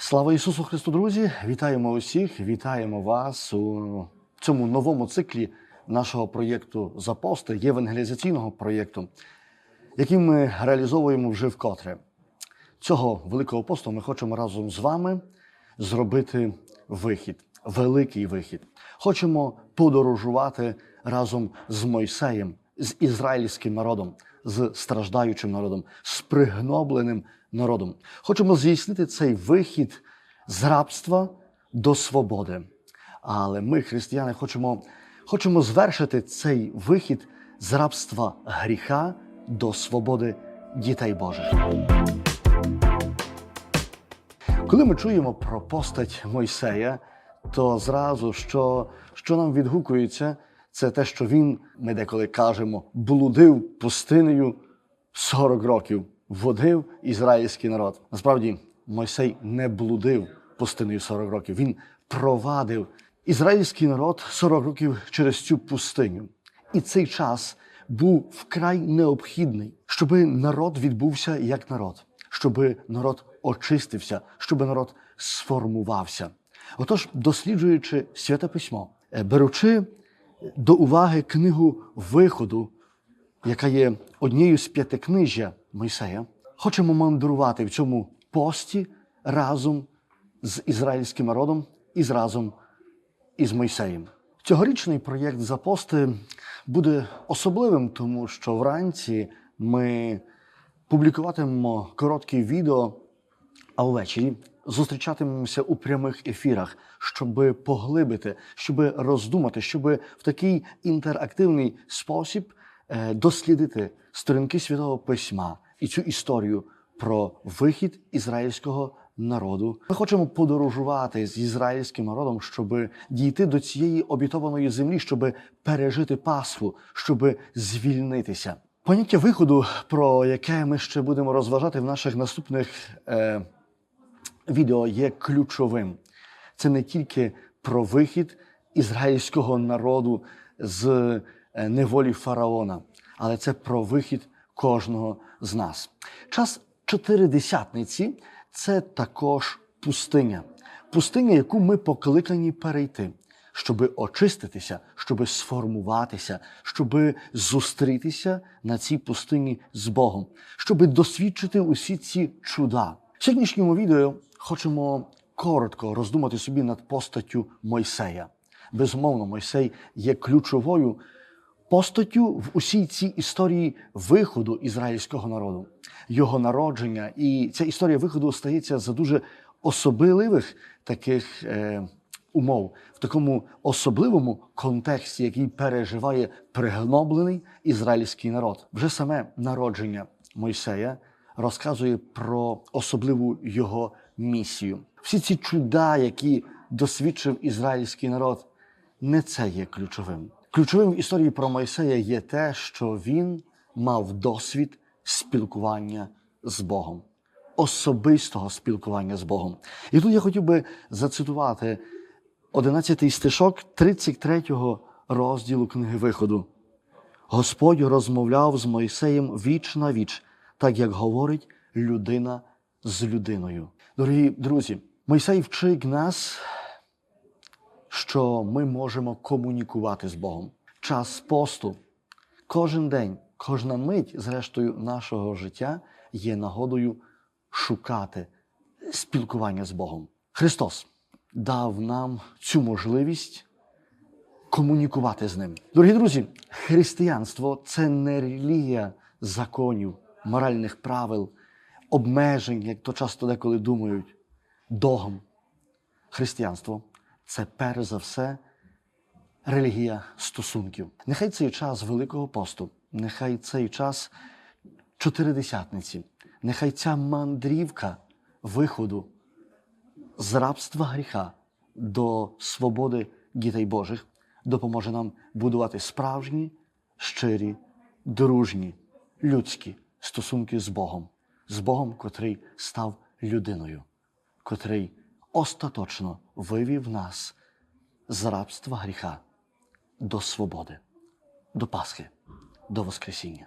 Слава Ісусу Христу, друзі! Вітаємо усіх, вітаємо вас у цьому новому циклі нашого проєкту Запости, євангелізаційного проєкту, який ми реалізовуємо вже вкотре. Цього великого посту ми хочемо разом з вами зробити вихід, великий вихід. Хочемо подорожувати разом з Мойсеєм, з ізраїльським народом, з страждаючим народом, з пригнобленим народом. Хочемо здійснити цей вихід з рабства до свободи. Але ми, християни, хочемо, хочемо звершити цей вихід з рабства гріха до свободи дітей Божих. Коли ми чуємо про постать Мойсея, то зразу що, що нам відгукується, це те, що він, ми деколи кажемо, блудив пустинею 40 років, водив ізраїльський народ. Насправді, Мойсей не блудив пустиною 40 років. Він провадив ізраїльський народ 40 років через цю пустиню. І цей час був вкрай необхідний, щоб народ відбувся як народ, щоб народ очистився, щоб народ сформувався. Отож, досліджуючи святе письмо, е, беручи до уваги книгу виходу, яка є однією з п'ятикнижжя Мойсея, хочемо мандрувати в цьому пості разом з ізраїльським народом і з разом із Мойсеєм. Цьогорічний проєкт запости буде особливим, тому що вранці ми публікуватимемо короткі відео, а ввечері зустрічатимемося у прямих ефірах, щоб поглибити, щоб роздумати, щоб в такий інтерактивний спосіб е, дослідити сторінки святого письма і цю історію про вихід ізраїльського народу. Ми хочемо подорожувати з ізраїльським народом, щоб дійти до цієї обітованої землі, щоб пережити Пасху, щоб звільнитися. Поняття виходу, про яке ми ще будемо розважати в наших наступних е, відео, є ключовим. Це не тільки про вихід ізраїльського народу з е, неволі фараона, але це про вихід кожного з нас. Час чотиридесятниці це також пустиня, пустиня, яку ми покликані перейти, щоб очиститися, щоб сформуватися, щоб зустрітися на цій пустині з Богом, щоб досвідчити усі ці чуда. В сьогоднішньому відео хочемо коротко роздумати собі над постаттю Мойсея. Безумовно, Мойсей є ключовою постаттю в усій цій історії виходу ізраїльського народу, його народження. І ця історія виходу стається за дуже особливих таких е, умов, в такому особливому контексті, який переживає пригноблений ізраїльський народ. Вже саме народження Мойсея розказує про особливу його місію. Всі ці чуда, які досвідчив ізраїльський народ, не це є ключовим. Ключовим в історії про Мойсея є те, що він мав досвід спілкування з Богом, особистого спілкування з Богом. І тут я хотів би зацитувати 11 стишок 33 розділу книги Виходу. Господь розмовляв з Мойсеєм віч на віч, так як говорить людина з людиною. Дорогі друзі, Мойсей вчить нас що ми можемо комунікувати з Богом. Час посту, кожен день, кожна мить, зрештою, нашого життя є нагодою шукати спілкування з Богом. Христос дав нам цю можливість комунікувати з ним. Дорогі друзі, християнство це не релігія законів, моральних правил, обмежень, як то часто деколи думають, догм. Християнство це перш за все релігія стосунків. Нехай цей час Великого посту, нехай цей час чотиридесятниці, нехай ця мандрівка виходу з рабства гріха до свободи дітей Божих допоможе нам будувати справжні, щирі, дружні, людські стосунки з Богом, з Богом, котрий став людиною, котрий остаточно вивів нас з рабства гріха до свободи, до Пасхи, до Воскресіння.